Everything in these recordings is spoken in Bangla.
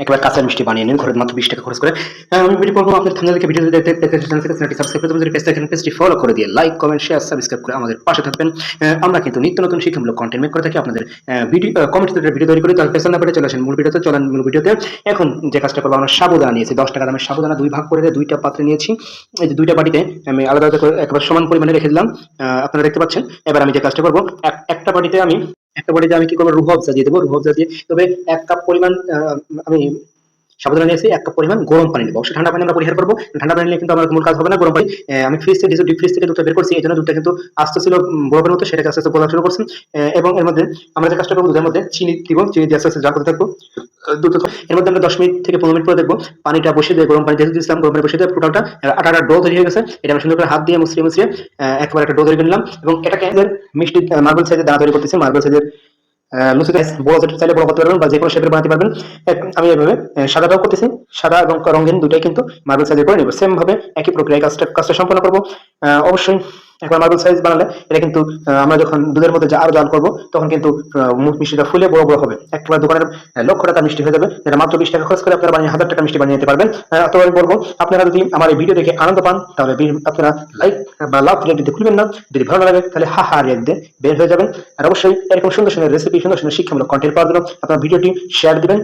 একেবারে কাঁচা মিষ্টি বানিয়ে নিন ঘরের মাত্র বিশ টাকা খরচ করে। হ্যাঁ, আমি ভিডিও করব আপনার থামলে দেখে ভিডিও দেখতে চ্যানেলটি সাবস্ক্রাইব করে যদি পেজটা এখানে পেজটি ফলো করে দিয়ে লাইক কমেন্ট শেয়ার সাবস্ক্রাইব করে আমাদের পাশে থাকবেন। আমরা কিন্তু নিত্য নতুন শিক্ষামূলক কন্টেন্ট মেক করে থাকি আপনাদের ভিডিও কমেন্ট ভিডিও তৈরি করি তাহলে পেছন না পেরে চলে আসেন মূল ভিডিওতে চলেন মূল ভিডিওতে এখন যে কাজটা করব আমরা সাবুদানা নিয়েছি দশ টাকা দামের সাবুদানা দুই ভাগ করে দুইটা পাত্রে নিয়েছি। এই যে দুইটা বাটিতে আমি আলাদা আলাদা করে একবার সমান পরিমাণে রেখে দিলাম। আপনারা দেখতে পাচ্ছেন এবার আমি যে কাজটা করব এক- একটা বাটিতে আমি একটা বাটিতে আমি কি করব? রুহ অফজা দিয়ে দেবো রুহ অফজা দিয়ে তবে এক কাপ পরিমান আহ, আমি সাবধানে নিয়েছি এক কাপ পরিমাণ গরম পানি অবশ্যই ঠান্ডা পানি আমরা পরিহার করব। ঠান্ডা পানি নিলে কিন্তু আমার মূল কাজ হবে না, গরম পানি। আমি ফ্রিজ থেকে ডিপ ফ্রিজ থেকে দুধটা বের করছি এই জন্য দুধটা কিন্তু আস্তে ছিল বরফের মতো সেটাকে আস্তে আস্তে শুরু করছি। এবং এর মধ্যে আমরা যে কাজটা করব, দুধের মধ্যে চিনি দিব, চিনি দিয়ে আস্তে আস্তে করতে থাকব। দুধ এর মধ্যে আমরা দশ মিনিট থেকে পনেরো মিনিট পরে দেখব, পানিটা বসিয়ে দিয়ে গরম পানি যেহেতু দিয়েছিলাম, গরম পানি বসিয়ে দিয়ে টোটালটা আটা ডো তৈরি হয়ে গেছে। এটা আমি সুন্দর করে হাত দিয়ে মুসরিয়ে মুসরিয়ে একেবারে একটা ডো তৈরি করে এবং এটাকে মিষ্টি মার্বেল সাইজের দানা তৈরি করতেছি, মার্বেল সাইজের লুচি সাইজ বড় যেটা চাইলে বড় করতে পারবেন বা যে কোনো শেপের বানাতে পারবেন। আমি এভাবে সাদাটাও করতেছি। সাদা এবং রঙিন দুটাই কিন্তু মার্বেল সাইজে করে নিব। সেম ভাবে একই প্রক্রিয়ায় কাজটা কাজটা সম্পন্ন করব। অবশ্যই একবার মার্বেল সাইজ বানালে এটা কিন্তু আমরা যখন দুধের মধ্যে আরও জাল করব, তখন কিন্তু মিষ্টিটা ফুলে বড় বড় হবে। একবার দোকানের লক্ষ টাকা মিষ্টি হয়ে যাবে। যেটা মাত্র বিশ টাকা খরচ করে আপনারা বানিয়ে হাজার টাকা মিষ্টি বানিয়ে নিতে পারবেন। তো আমি বলব, আপনারা যদি আমার এই ভিডিও দেখে আনন্দ পান, তাহলে আপনারা লাইক বা লাভ রিয়াক্ট দিতে ভুলবেন না। যদি ভালো লাগে, তাহলে হা হা রিয়াক্ট দিয়ে বের হয়ে যাবেন। আর অবশ্যই এরকম সুন্দর সুন্দর রেসিপি সুন্দর সুন্দর শিক্ষামূলক কন্টেন্ট পাওয়ার জন্য আপনার ভিডিওটি শেয়ার দিবেন।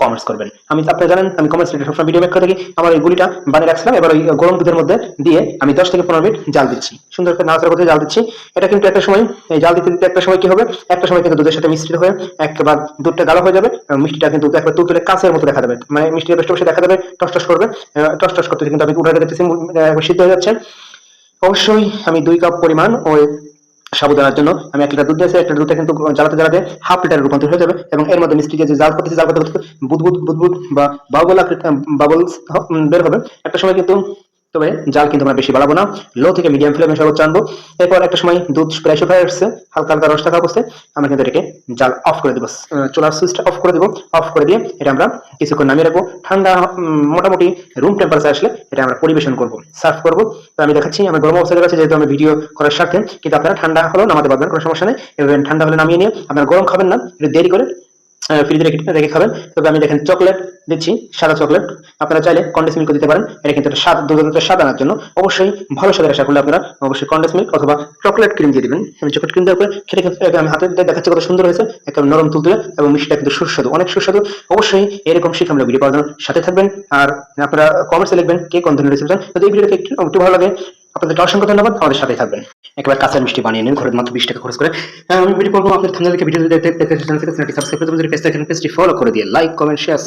কমেন্টস করবেন। আমি আপনারা জানেন, আমি কমেন্টস রিলেটেড সবসময় ভিডিও মেক করে থাকি। আমার এই গুলিটা বানিয়ে রাখছিলাম, এবার ওই গরম দুধের মধ্যে দিয়ে আমি দশ থেকে পনেরো মিনিট জাল দিচ্ছি। সুন্দর করে নাড়াচাড়া করে জাল দিচ্ছি। এটা কিন্তু একটা সময় জাল দিতে দিতে একটা সময় কি হবে? একটা সময় কিন্তু দুধের সাথে মিশ্রিত হয়ে একবার দুধটা গাঢ় হয়ে যাবে মিষ্টিটা কিন্তু একবার তুলতুলে কাঁচের মতো দেখা যাবে। মানে মিষ্টিটা বেশ বসে দেখা যাবে টস টস করবে টস টস করতে কিন্তু আমি উঠাতে দেখতেছি সিদ্ধ হয়ে যাচ্ছে। অবশ্যই আমি দুই কাপ পরিমাণ ওই সাবুদানার জন্য। আমি এক লিটার দুধ দিয়েছি, এক লিটার দুধটা কিন্তু জ্বালাতে জ্বালাতে হাফ লিটার রূপান্তর হয়ে যাবে এবং এর মধ্যে মিষ্টি যে জাল করতেছে জাল করতে বুদবুদ বুদবুদ বা বাবল বাবলস বের হবে। একটা সময় কিন্তু তবে জাল কিন্তু আমরা বেশি বাড়াবো না। লো থেকে মিডিয়াম ফ্লেমে সর্বোচ্চ আনব। এরপর একটা সময় দুধ প্রায় শুকায় আসছে। হালকা হালকা রস থাকা অবস্থায় আমরা কিন্তু এটাকে জাল অফ করে দেবো। চুলার সুইচটা অফ করে দেবো। অফ করে দিয়ে এটা আমরা কিছুক্ষণ নামিয়ে রাখব। ঠান্ডা মোটামুটি রুম টেম্পারেচার আসলে এটা আমরা পরিবেশন করব। সার্ভ করব। তো আমি দেখাচ্ছি আমার গরম অবস্থায় আছে যেহেতু আমি ভিডিও করার স্বার্থে। কিন্তু আপনারা ঠান্ডা হলেও নামাতে পারবেন, কোনো সমস্যা নেই। এবার ঠান্ডা হলে নামিয়ে নিয়ে আপনারা গরম খাবেন না। একটু দেরি করে ফ্রিজে রেখে রেখে খাবেন। তবে আমি দেখেন চকলেট দিচ্ছি, সাদা চকলেট আপনারা চাইলে কন্ডেন্স মিল্ক দিতে পারেন। এটা কিন্তু একটা স্বাদ দুধ স্বাদ আনার জন্য। অবশ্যই ভালো স্বাদের আশা করলে আপনারা অবশ্যই কন্ডেন্স মিল্ক অথবা চকলেট ক্রিম দিয়ে দিবেন। চকলেট ক্রিম দেওয়ার পরে খেলে কিন্তু আমি হাতে দেখাচ্ছি কত সুন্দর হয়েছে। একদম নরম তুলতুলে এবং মিষ্টিটা কিন্তু সুস্বাদু, অনেক সুস্বাদু। অবশ্যই এরকম শিক্ষামূলক ভিডিও পাওয়ার সাথে থাকবেন। আর আপনারা কমেন্টসে লিখবেন কে কোন ধরনের রেসিপি চান। যদি এই ভিডিওটা একটু ভালো লাগে আপনাদেরকে অসংখ্য ধন্যবাদ। আমাদের সাথে থাকবেন। একবার কাঁচা মিষ্টি বানিয়ে নিন, ঘরের মাত্র বিশ টাকা খরচ করে। আমি ভিডিও করব। আপনার থামলে ভিডিও দেখতে চ্যানেলটি সাবস্ক্রাইব ফলো করে দিয়ে লাইক কমেন্ট শেয়ার